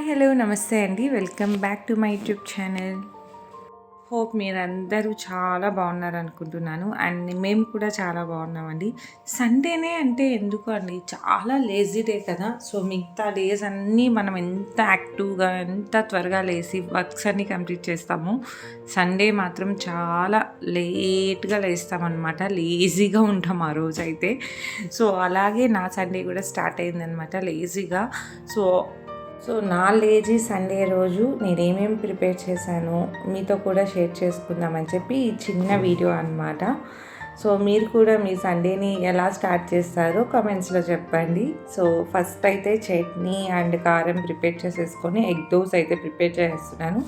Hi hello నమస్తే అండి. Welcome back to my YouTube channel. Hope మీరందరూ చాలా బాగున్నారు అనుకుంటున్నాను అండ్ మేము కూడా చాలా బాగున్నామండి. సండేనే అంటే ఎందుకు అండి చాలా లేజీ డే కదా. సో మిగతా డేస్ అన్నీ మనం ఎంత యాక్టివ్గా ఎంత త్వరగా లేసి వర్క్స్ అన్నీ కంప్లీట్ చేస్తాము సండే మాత్రం చాలా లేట్గా లేస్తామన్నమాట. లేజీగా ఉంటాం ఆ రోజు అయితే సో అలాగే నా సండే కూడా స్టార్ట్ అయిందనమాట లేజీగా సో సో నా లేజీ సండే రోజు నేనేమేమి ప్రిపేర్ చేశాను మీతో కూడా షేర్ చేసుకుందామని చెప్పి ఈ చిన్న వీడియో అనమాట సో మీరు కూడా మీ సండేని ఎలా స్టార్ట్ చేస్తారో కమెంట్స్లో చెప్పండి. సో ఫస్ట్ అయితే చట్నీ అండ్ కారం ప్రిపేర్ చేసేసుకొని ఎగ్ దోస్ అయితే ప్రిపేర్ చేస్తున్నాను.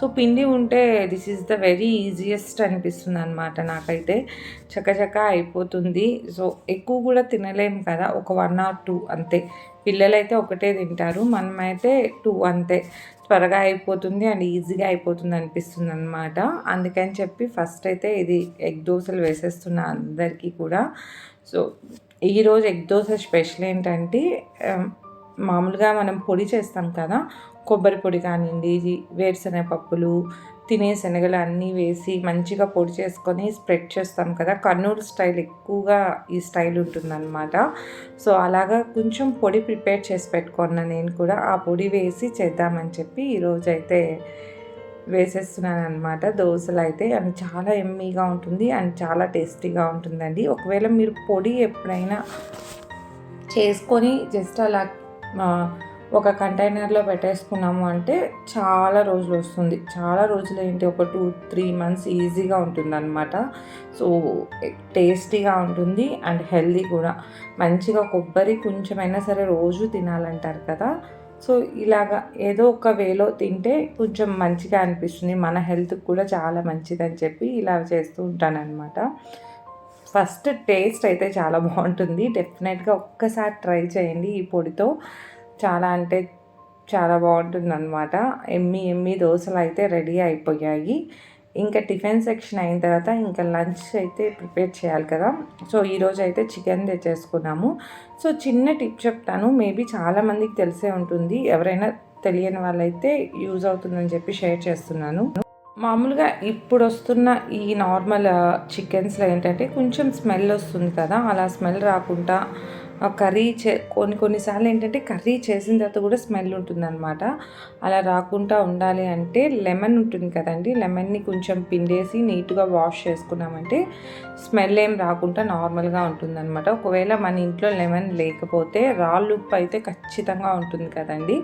సో పిండి ఉంటే this is the very easiest అనిపిస్తుంది అనమాట నాకైతే. చకచక అయిపోతుంది. సో ఎక్కువ కూడా తినలేము కదా ఒక వన్ ఆర్ టూ అంతే. పిల్లలైతే ఒకటే తింటారు మనమైతే టూ అంతే. త్వరగా అయిపోతుంది అండ్ ఈజీగా అయిపోతుంది అనిపిస్తుంది అనమాట అందుకని చెప్పి ఫస్ట్ అయితే ఇది ఎగ్ దోశలు వేసేస్తున్న అందరికీ కూడా. సో ఈరోజు ఎగ్ దోశ స్పెషల్ ఏంటంటే మామూలుగా మనం పొడి చేస్తాం కదా కొబ్బరి పొడి కానివ్వండి వేరుశనగ పప్పులు తినే శనగలు అన్నీ వేసి మంచిగా పొడి చేసుకొని స్ప్రెడ్ చేస్తాం కదా. కర్నూలు స్టైల్ ఎక్కువగా ఈ స్టైల్ ఉంటుందన్నమాట. సో అలాగా కొంచెం పొడి ప్రిపేర్ చేసి పెట్టుకున్నా నేను కూడా. ఆ పొడి వేసి చేద్దామని చెప్పి ఈరోజైతే వేసేస్తున్నాను అనమాట దోశలు అయితే అండ్ చాలా ఎమ్మీగా ఉంటుంది అండ్ చాలా టేస్టీగా ఉంటుందండి. ఒకవేళ మీరు పొడి ఎప్పుడైనా చేసుకొని జస్ట్ అలా ఒక కంటైనర్లో పెట్టేసుకున్నాము అంటే చాలా రోజులు వస్తుంది. చాలా రోజులు ఏంటి? ఒక టూ త్రీ మంత్స్ ఈజీగా ఉంటుంది అనమాట సో టేస్టీగా ఉంటుంది అండ్ హెల్దీ కూడా. మంచిగా కొబ్బరి కొంచెమైనా సరే రోజు తినాలంటారు కదా. సో ఇలాగా ఏదో ఒక వేలో తింటే కొంచెం మంచిగా అనిపిస్తుంది. మన హెల్త్కి కూడా చాలా మంచిదని చెప్పి ఇలా చేస్తూ ఉంటానన్నమాట. ఫస్ట్ టేస్ట్ అయితే చాలా బాగుంటుంది. డెఫినెట్గా ఒక్కసారి ట్రై చేయండి ఈ పొడితో. చాలా అంటే చాలా బాగుంటుంది అనమాట ఎమ్మి ఎమ్మి దోశలు అయితే రెడీ అయిపోయాయి. ఇంకా టిఫిన్ సెక్షన్ అయిన తర్వాత ఇంకా లంచ్ అయితే ప్రిపేర్ చేయాలి కదా. సో ఈరోజు అయితే చికెన్ తెచ్చేసుకున్నాము. సో చిన్న టిప్ చెప్తాను. మేబీ చాలామందికి తెలిసే ఉంటుంది. ఎవరైనా తెలియని వాళ్ళైతే యూజ్ అవుతుందని చెప్పి షేర్ చేస్తున్నాను. మామూలుగా ఇప్పుడు వస్తున్న ఈ నార్మల్ చికెన్స్లో ఏంటంటే కొంచెం స్మెల్ వస్తుంది కదా. అలా స్మెల్ రాకుండా కర్రీ చే కొన్ని కొన్నిసార్లు ఏంటంటే కర్రీ చేసిన తర్వాత కూడా స్మెల్ ఉంటుందన్నమాట. అలా రాకుండా ఉండాలి అంటే లెమన్ ఉంటుంది కదండి లెమన్ని కొంచెం పిండేసి నీట్గా వాష్ చేసుకున్నామంటే స్మెల్ ఏం రాకుండా నార్మల్గా ఉంటుందన్నమాట. ఒకవేళ మన ఇంట్లో లెమన్ లేకపోతే రాళ్ళు ఉప్పు అయితే ఖచ్చితంగా ఉంటుంది కదండి.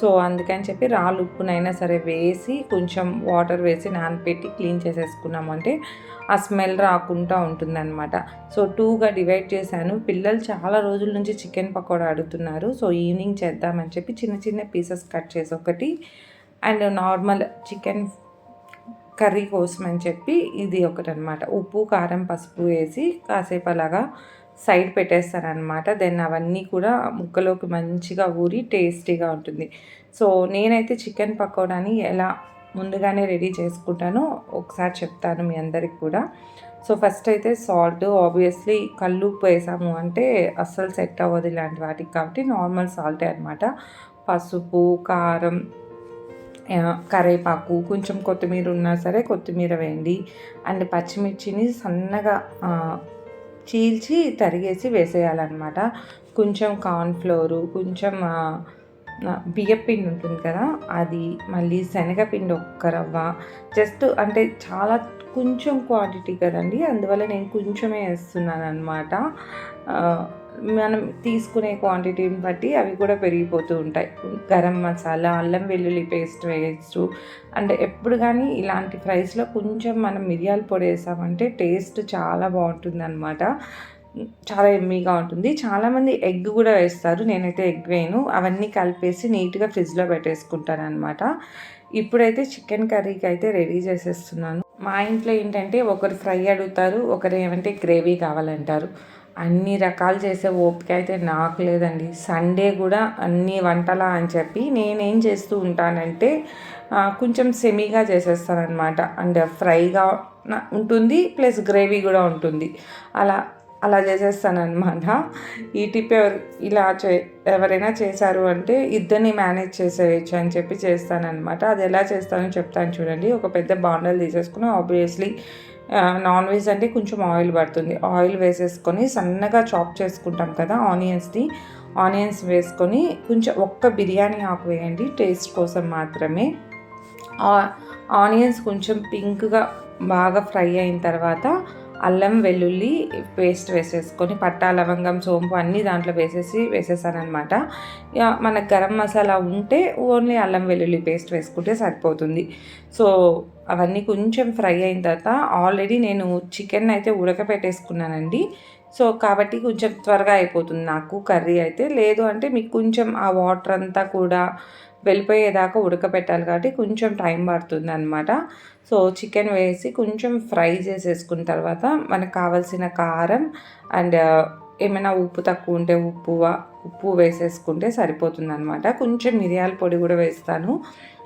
సో అందుకని చెప్పి రాళ్ళు ఉప్పునైనా సరే వేసి కొంచెం వాటర్ వేసి నానపెట్టి క్లీన్ చేసేసుకున్నామంటే ఆ స్మెల్ రాకుండా ఉంటుందన్నమాట. సో టూగా డివైడ్ చేశాను. పిల్లలు చాలా రోజుల నుంచి చికెన్ పకోడా అడుగుతున్నారు. సో ఈవినింగ్ చేద్దామని చెప్పి చిన్న చిన్న పీసెస్ కట్ చేసి ఒకటి అండ్ నార్మల్ చికెన్ కర్రీ కోసం అని చెప్పి ఇది ఒకటి అనమాట ఉప్పు కారం పసుపు వేసి కాసేపు అలాగా సైడ్ పెట్టేస్తారనమాట. దెన్ అవన్నీ కూడా ముక్కలోకి మంచిగా ఊరి టేస్టీగా ఉంటుంది. సో నేనైతే చికెన్ పకోడాని ఎలా ముందుగానే రెడీ చేసుకుంటానో ఒకసారి చెప్తాను మీ అందరికి కూడా. సో ఫస్ట్ అయితే సాల్ట్ ఆబ్వియస్లీ కళ్ళు వేసాము అంటే అస్సలు సెట్ అవ్వదు ఇలాంటి వాటికి కాబట్టి నార్మల్ సాల్టే అనమాట పసుపు కారం కరేపాకు కొంచెం కొత్తిమీర ఉన్నా సరే కొత్తిమీర వేయండి. అండ్ పచ్చిమిర్చిని సన్నగా చీల్చి తరిగేసి వేసేయాలన్నమాట. కొంచెం కార్న్ఫ్లోరు కొంచెం బియ్యపిండి ఉంటుంది కదా అది మళ్ళీ శనగపిండి ఒక్క రవ్వ. జస్ట్ అంటే చాలా కొంచెం క్వాంటిటీ కదండి అందువల్ల నేను కొంచెమే వేస్తున్నాను అనమాట మనం తీసుకునే క్వాంటిటీని బట్టి అవి కూడా పెరిగిపోతూ ఉంటాయి. గరం మసాలా అల్లం వెల్లుల్లి పేస్ట్ వేయచ్చు. అంటే ఎప్పుడు కానీ ఇలాంటి ఫ్రైస్లో కొంచెం మనం మిరియాల పొడి వేసామంటే టేస్ట్ చాలా బాగుంటుంది అనమాట చాలా ఎమ్మీగా ఉంటుంది. చాలామంది ఎగ్ కూడా వేస్తారు. నేనైతే ఎగ్ వేయను. అవన్నీ కలిపేసి నీట్గా ఫ్రిడ్జ్లో పెట్టేసుకుంటాను అనమాట ఇప్పుడైతే చికెన్ కర్రీకి అయితే రెడీ చేసేస్తున్నాను. మా ఇంట్లో ఏంటంటే ఒకరు ఫ్రై అడుగుతారు ఒకరు ఏమంటే గ్రేవీ కావాలంటారు. అన్ని రకాలు చేసే ఓపిక అయితే నాకు లేదండి. సండే కూడా అన్ని వంటలా అని చెప్పి నేనేం చేస్తూ ఉంటానంటే కొంచెం సెమీగా చేసేస్తానమాట అండ్ ఫ్రైగా ఉంటుంది ప్లస్ గ్రేవీ కూడా ఉంటుంది. అలా అలా చేసేస్తానన్నమాట. ఈ టిప్ ఎవరు ఇలా చే ఎవరైనా చేశారు అంటే ఇద్దరిని మేనేజ్ చేసేయచ్చు అని చెప్పి చేస్తానన్నమాట. అది ఎలా చేస్తానో చెప్తాను చూడండి. ఒక పెద్ద బాండల్ తీసేసుకుని ఆబ్వియస్లీ నాన్ వెజ్ అంటే కొంచెం ఆయిల్ పడుతుంది. ఆయిల్ వేసేసుకొని సన్నగా చాప్ చేసుకుంటాం కదా ఆనియన్స్ని ఆనియన్స్ వేసుకొని కొంచెం ఒక్క బిర్యానీ ఆకు వేయండి టేస్ట్ కోసం మాత్రమే. ఆనియన్స్ కొంచెం పింక్గా బాగా ఫ్రై అయిన తర్వాత అల్లం వెల్లుల్లి పేస్ట్ వేసేసుకొని పట్టా లవంగం సోంపు అన్నీ దాంట్లో వేసేసి వేసేసానమాట మనకు గరం మసాలా ఉంటే ఓన్లీ అల్లం వెల్లుల్లి పేస్ట్ వేసుకుంటే సరిపోతుంది. సో అవన్నీ కొంచెం ఫ్రై అయిన తర్వాత ఆల్రెడీ నేను చికెన్ అయితే ఉడకపెట్టేసుకున్నానండి. సో కాబట్టి కొంచెం త్వరగా అయిపోతుంది నాకు కర్రీ అయితే. లేదు అంటే మీకు కొంచెం ఆ వాటర్ అంతా కూడా వెళ్ళిపోయేదాకా ఉడకపెట్టాలి కాబట్టి కొంచెం టైం పడుతుంది అనమాట సో చికెన్ వేసి కొంచెం ఫ్రై చేసేసుకున్న తర్వాత మనకు కావాల్సిన కారం అండ్ ఏమైనా ఉప్పు తక్కువ ఉంటే ఉప్పు ఉప్పు వేసేసుకుంటే సరిపోతుంది అనమాట కొంచెం మిరియాల పొడి కూడా వేస్తాను.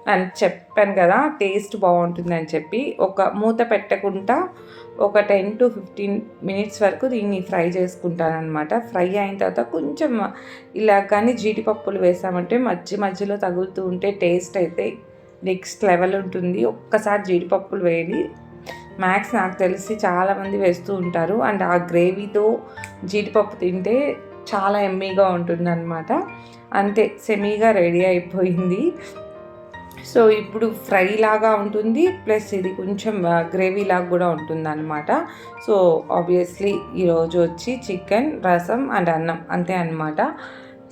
అని చెప్పాను కదా టేస్ట్ బాగుంటుందని చెప్పి ఒక మూత పెట్టకుండా ఒక టెన్ టు ఫిఫ్టీన్ మినిట్స్ వరకు దీన్ని ఫ్రై చేసుకుంటాను అనమాట ఫ్రై అయిన తర్వాత కొంచెం ఇలా కానీ జీడిపప్పులు వేసామంటే మధ్య మధ్యలో తగులుతూ ఉంటే టేస్ట్ అయితే నెక్స్ట్ లెవెల్ ఉంటుంది. ఒక్కసారి జీడిపప్పులు వేయండి. మ్యాక్స్ నాకు తెలిసి చాలామంది వేస్తూ ఉంటారు. అండ్ ఆ గ్రేవీతో జీడిపప్పు తింటే చాలా ఎమ్మీగా ఉంటుంది అనమాట అంతే సెమీగా రెడీ అయిపోయింది. సో ఇప్పుడు ఫ్రై లాగా ఉంటుంది ప్లస్ ఇది కొంచెం గ్రేవీ లాగా కూడా ఉంటుంది అనమాట సో ఆబ్వియస్లీ ఈరోజు వచ్చి చికెన్ రసం అండ్ అన్నం అంతే అనమాట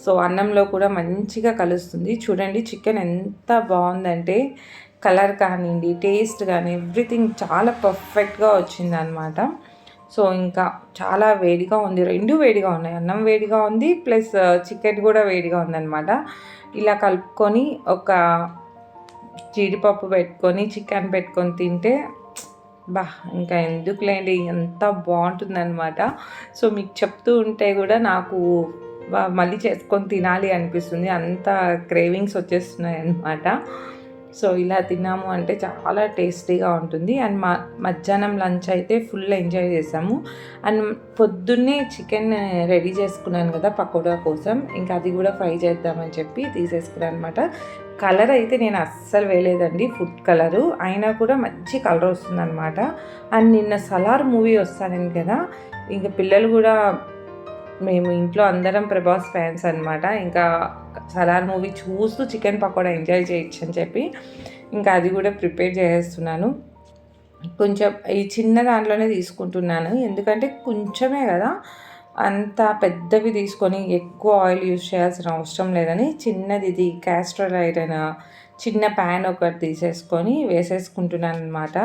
సో అన్నంలో కూడా మంచిగా కలుస్తుంది. చూడండి చికెన్ ఎంత బాగుందంటే కలర్ కానివ్వండి టేస్ట్ కానీ ఎవ్రీథింగ్ చాలా పర్ఫెక్ట్గా వచ్చింది అనమాట సో ఇంకా చాలా వేడిగా ఉంది. రెండు వేడిగా ఉన్నాయి. అన్నం వేడిగా ఉంది ప్లస్ చికెన్ కూడా వేడిగా ఉందన్నమాట. ఇలా కలుపుకొని ఒక జీడిపప్పు పెట్టుకొని చికెన్ పెట్టుకొని తింటే బా ఇంకా ఎందుకులేండి ఎంత బాగుంటుందన్నమాట. సో మీకు చెప్తూ ఉంటే కూడా నాకు మళ్ళీ చేసుకొని తినాలి అనిపిస్తుంది. అంత క్రేవింగ్స్ వచ్చేస్తున్నాయి అన్నమాట సో ఇలా తిన్నాము అంటే చాలా టేస్టీగా ఉంటుంది. అండ్ మా మధ్యాహ్నం లంచ్ అయితే ఫుల్ ఎంజాయ్ చేసాము. అండ్ పొద్దున్నే చికెన్ రెడీ చేసుకున్నాను కదా పకోడా కోసం. ఇంకా అది కూడా ఫ్రై చేద్దామని చెప్పి తీసేసుకున్నాను అనమాట కలర్ అయితే నేను అస్సలు వేయలేదండి ఫుడ్ కలరు. అయినా కూడా మంచి కలర్ వస్తుందన్నమాట. అండ్ నిన్న సలార్ మూవీ వస్తానని కదా. ఇంకా పిల్లలు కూడా మేము ఇంట్లో అందరం ప్రభాస్ ఫ్యాన్స్ అనమాట ఇంకా సలార్ మూవీ చూస్తూ చికెన్ పకోడా ఎంజాయ్ చేయొచ్చు అని చెప్పి ఇంకా అది కూడా ప్రిపేర్ చేసేస్తున్నాను. కొంచెం ఈ చిన్న దాంట్లోనే తీసుకుంటున్నాను. ఎందుకంటే కొంచెమే కదా అంత పెద్దవి తీసుకొని ఎక్కువ ఆయిల్ యూజ్ చేయాల్సిన అవసరం లేదని చిన్నది ఇది క్యాస్ట్రల్ ఐరన్ చిన్న ప్యాన్ ఒకటి తీసేసుకొని వేసేసుకుంటున్నాను అనమాట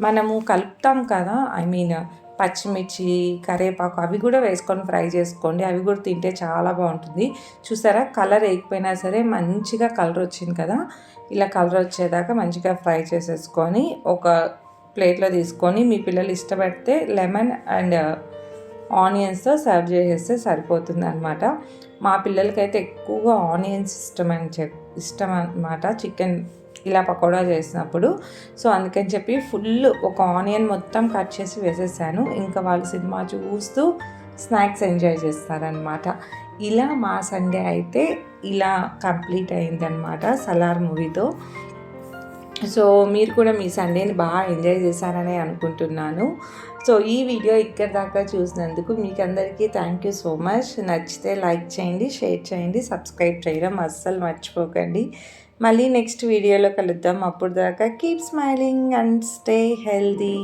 మనము కలుపుతాం కదా ఐ మీన్ పచ్చిమిర్చి కరివేపాకు అవి కూడా వేసుకొని ఫ్రై చేసుకోండి. అవి కూడా తింటే చాలా బాగుంటుంది. చూసారా? కలర్ వేయకపోయినా సరే మంచిగా కలర్ వచ్చింది కదా? ఇలా కలర్ వచ్చేదాకా మంచిగా ఫ్రై చేసేసుకొని ఒక ప్లేట్లో తీసుకొని మీ పిల్లలు ఇష్టపడితే లెమన్ అండ్ ఆనియన్స్తో సర్వ్ చేసేస్తే సరిపోతుంది అనమాట మా పిల్లలకైతే ఎక్కువగా ఆనియన్స్ ఇష్టం అని చెప్ ఇష్టం అనమాట చికెన్ ఇలా పకోడా చేసినప్పుడు. సో అందుకని చెప్పి ఫుల్ ఒక ఆనియన్ మొత్తం కట్ చేసి వేసేసాను. ఇంకా వాళ్ళు సినిమా చూస్తూ స్నాక్స్ ఎంజాయ్ చేస్తారనమాట ఇలా మా సండే అయితే ఇలా కంప్లీట్ అయిందనమాట సలార్ మూవీతో. సో మీరు కూడా మీ సండేని బాగా ఎంజాయ్ చేశారని అనుకుంటున్నాను. సో ఈ వీడియో ఇక్కడ దాకా చూసినందుకు మీకు అందరికీ థ్యాంక్ యూ సో మచ్. నచ్చితే లైక్ చేయండి షేర్ చేయండి సబ్స్క్రైబ్ చేయడం అస్సలు మర్చిపోకండి. మళ్ళీ నెక్స్ట్ వీడియోలో కలుద్దాం. అప్పుడు దాకా keep smiling and stay healthy